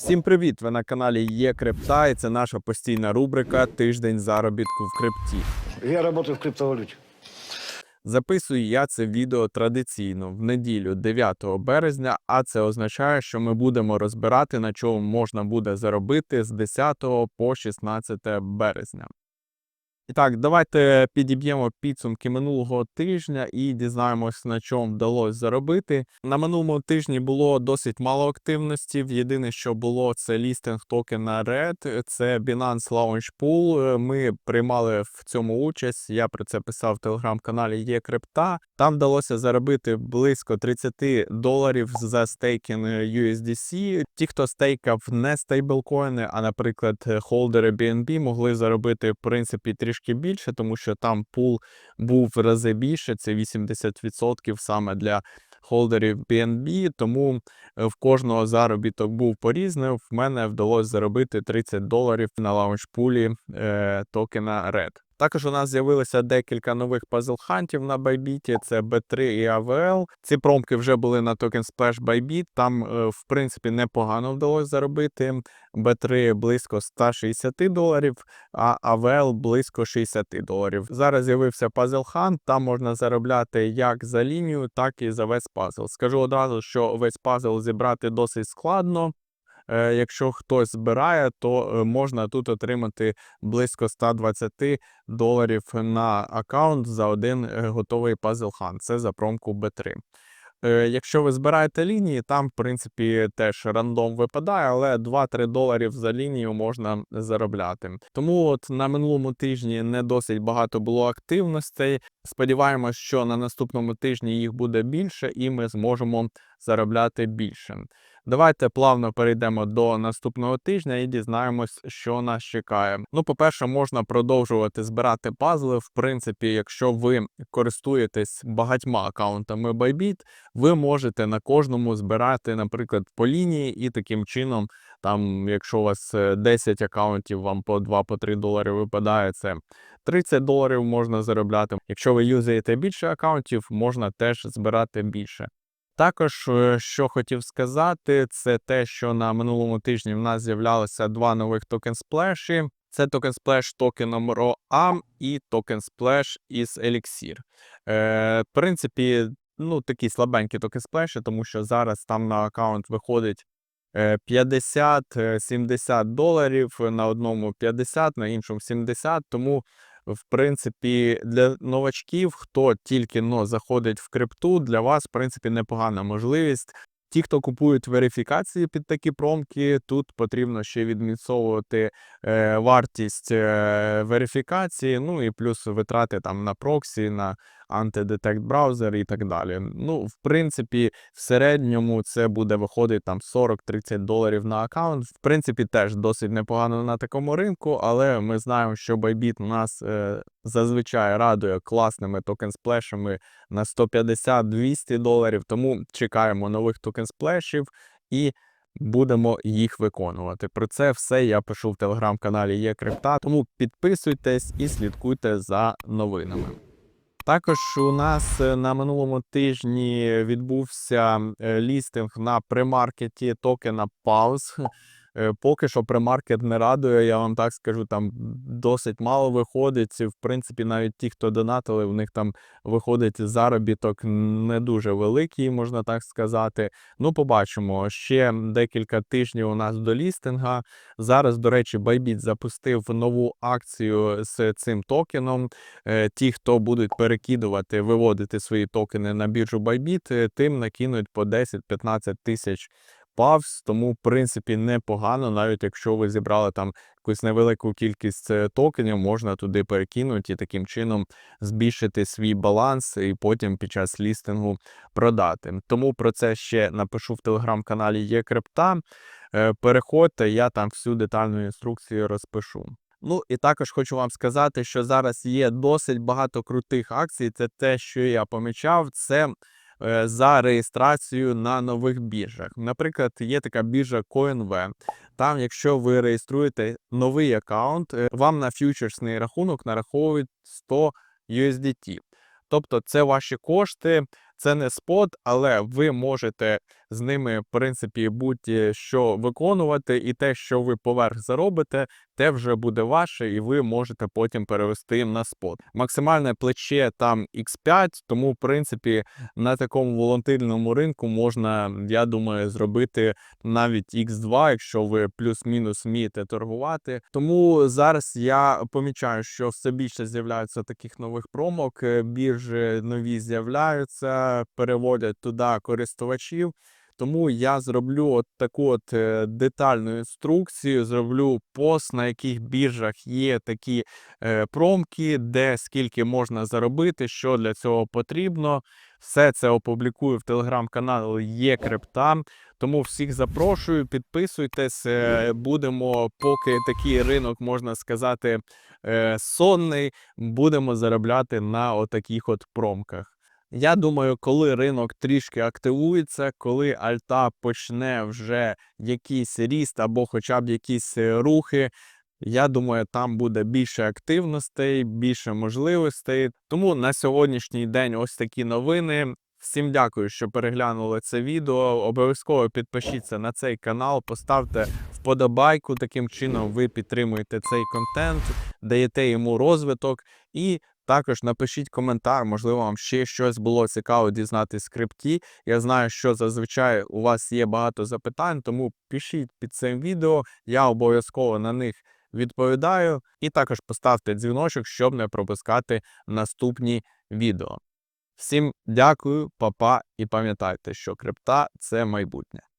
Всім привіт! Ви на каналі Є Крипта, і це наша постійна рубрика Тиждень заробітку в крипті. Я працюю в криптовалюті. Записую я це відео традиційно в неділю 9 березня, а це означає, що ми будемо розбирати, на чому можна буде заробити з 10 по 16 березня. І так, давайте підіб'ємо підсумки минулого тижня і дізнаємось, на чому вдалося заробити. На минулому тижні було досить мало активності. Єдине, що було, це лістинг токена RED, це Binance Launch Pool. Ми приймали в цьому участь. Я про це писав в телеграм-каналі Є Крипта. Там вдалося заробити близько 30 доларів за стейкінг USDC. Ті, хто стейкав не стейблкоїни, а, наприклад, холдери BNB, могли заробити в принципі трішки більше, тому що там пул був в рази більше. Це 80% саме для холдерів BNB, тому е, в кожного заробіток був порізним. В мене вдалося заробити 30 доларів на лаунчпулі е, токена RED. Також у нас з'явилося декілька нових пазл-хантів на Bybit, це B3 і AVL. Ці промки вже були на токен Splash Bybit, там, е, в принципі, непогано вдалося заробити. B3 близько 160 доларів, а AVL близько 60 доларів. Зараз з'явився Puzzle Hunt, там можна заробляти як за лінію, так і за весь пазл. Скажу одразу, що весь пазл зібрати досить складно. Е, Якщо хтось збирає, то е, можна тут отримати близько 120 доларів на аккаунт за один е, готовий Puzzle Hunt. Це за промку B3. Е, Якщо ви збираєте лінії, там, в принципі, теж рандом випадає, але 2-3 доларів за лінію можна заробляти. Тому от на минулому тижні не досить багато було активностей. Сподіваємось, що на наступному тижні їх буде більше, і ми зможемо заробляти більше. Давайте плавно перейдемо до наступного тижня і дізнаємось, що нас чекає. Ну, по-перше, можна продовжувати збирати пазли. В принципі, якщо ви користуєтесь багатьма аккаунтами Bybit, ви можете на кожному збирати, наприклад, по лінії, і таким чином, там, якщо у вас е, 10 аккаунтів, вам по 2-3 долари випадає, це 30 доларів можна заробляти. Якщо ви юзаєте більше аккаунтів, можна теж збирати більше. Також, е, що хотів сказати, це те, що на минулому тижні в нас з'являлося два нових токен сплеші. Це токен сплеш токеном ROAM і токен сплеш із Elixir. Е, в принципі, ну такі слабенькі токен сплеші, тому що зараз там на аккаунт виходить е, 50-70 доларів, на одному 50, на іншому 70, тому в принципі, для новачків, хто тільки но заходить в крипту, для вас, в принципі, непогана можливість. Ті, хто купують верифікації під такі промки, тут потрібно ще відміцовувати е, вартість е, верифікації, ну і плюс витрати там на проксі, на антидетект браузер і так далі. Ну, в принципі, в середньому це буде виходити там 40-30 доларів на аккаунт. В принципі, теж досить непогано на такому ринку, але ми знаємо, що Bybit нас е, зазвичай радує класними токен сплешами на 150-200 доларів. Тому чекаємо нових токен сплешів і будемо їх виконувати. Про це все я пишу в телеграм-каналі Є Крипта. Тому підписуйтесь і слідкуйте за новинами. Також у нас е, на минулому тижні відбувся е, лістинг на премаркеті токена Pulse. Е, Поки що премаркет не радує, я вам так скажу, там досить мало виходить. В принципі, навіть ті, хто донатили, в них там виходить заробіток не дуже великий, можна так сказати. Ну, побачимо. Ще декілька тижнів у нас до лістинга. Зараз, до речі, Bybit запустив нову акцію з цим токеном. Е, Ті, хто будуть перекидувати, виводити свої токени на біржу Bybit, е, тим накинуть по 10-15 тисяч павс, тому в принципі непогано, навіть якщо ви зібрали там якусь невелику кількість е, токенів, можна туди перекинути і таким чином збільшити свій баланс і потім під час лістингу продати. Тому про це ще напишу в телеграм-каналі Є Крипта. Е, Переходьте, я там всю детальну інструкцію розпишу. Ну і також хочу вам сказати, що зараз є досить багато крутих акцій. Це те, що я помічав. Це за реєстрацію на нових біржах. Наприклад, є така біржа CoinV. Там, якщо ви реєструєте новий аккаунт, е, вам на фьючерсний рахунок нараховують 100 USDT. Тобто це ваші кошти, це не спот, але ви можете з ними, в принципі, будь-що виконувати, і те, що ви поверх заробите, те вже буде ваше, і ви можете потім перевести на спот. Максимальне плече там X5, тому, в принципі, на такому волатильному ринку можна, я думаю, зробити навіть X2, якщо ви плюс-мінус вмієте торгувати. Тому зараз я помічаю, що все більше з'являється таких нових промок, е, біржі нові з'являються, переводять туди користувачів. Тому я зроблю от таку от е, детальну інструкцію, зроблю пост, на яких біржах є такі е, промки, де скільки можна заробити, що для цього потрібно. Все це опублікую в телеграм-каналі є крипта. Тому всіх запрошую, підписуйтесь. е, Будемо, поки такий ринок, можна сказати, сонний, будемо заробляти на отаких от промках. Я думаю, коли ринок трішки активується, коли альта почне вже якийсь ріст або хоча б якісь е, рухи, я думаю, там буде більше активностей, більше можливостей. Тому на сьогоднішній день ось такі новини. Всім дякую, що переглянули це відео. Обов'язково підпишіться на цей канал, поставте вподобайку. Таким чином ви підтримуєте цей контент, даєте йому розвиток і також напишіть коментар, можливо, вам ще щось було цікаво дізнатись з крипті. Я знаю, що зазвичай у вас є багато запитань, тому пишіть під цим відео. Я обов'язково на них відповідаю. І також поставте дзвіночок, щоб не пропускати наступні відео. Всім дякую, папа, і пам'ятайте, що крипта це майбутнє.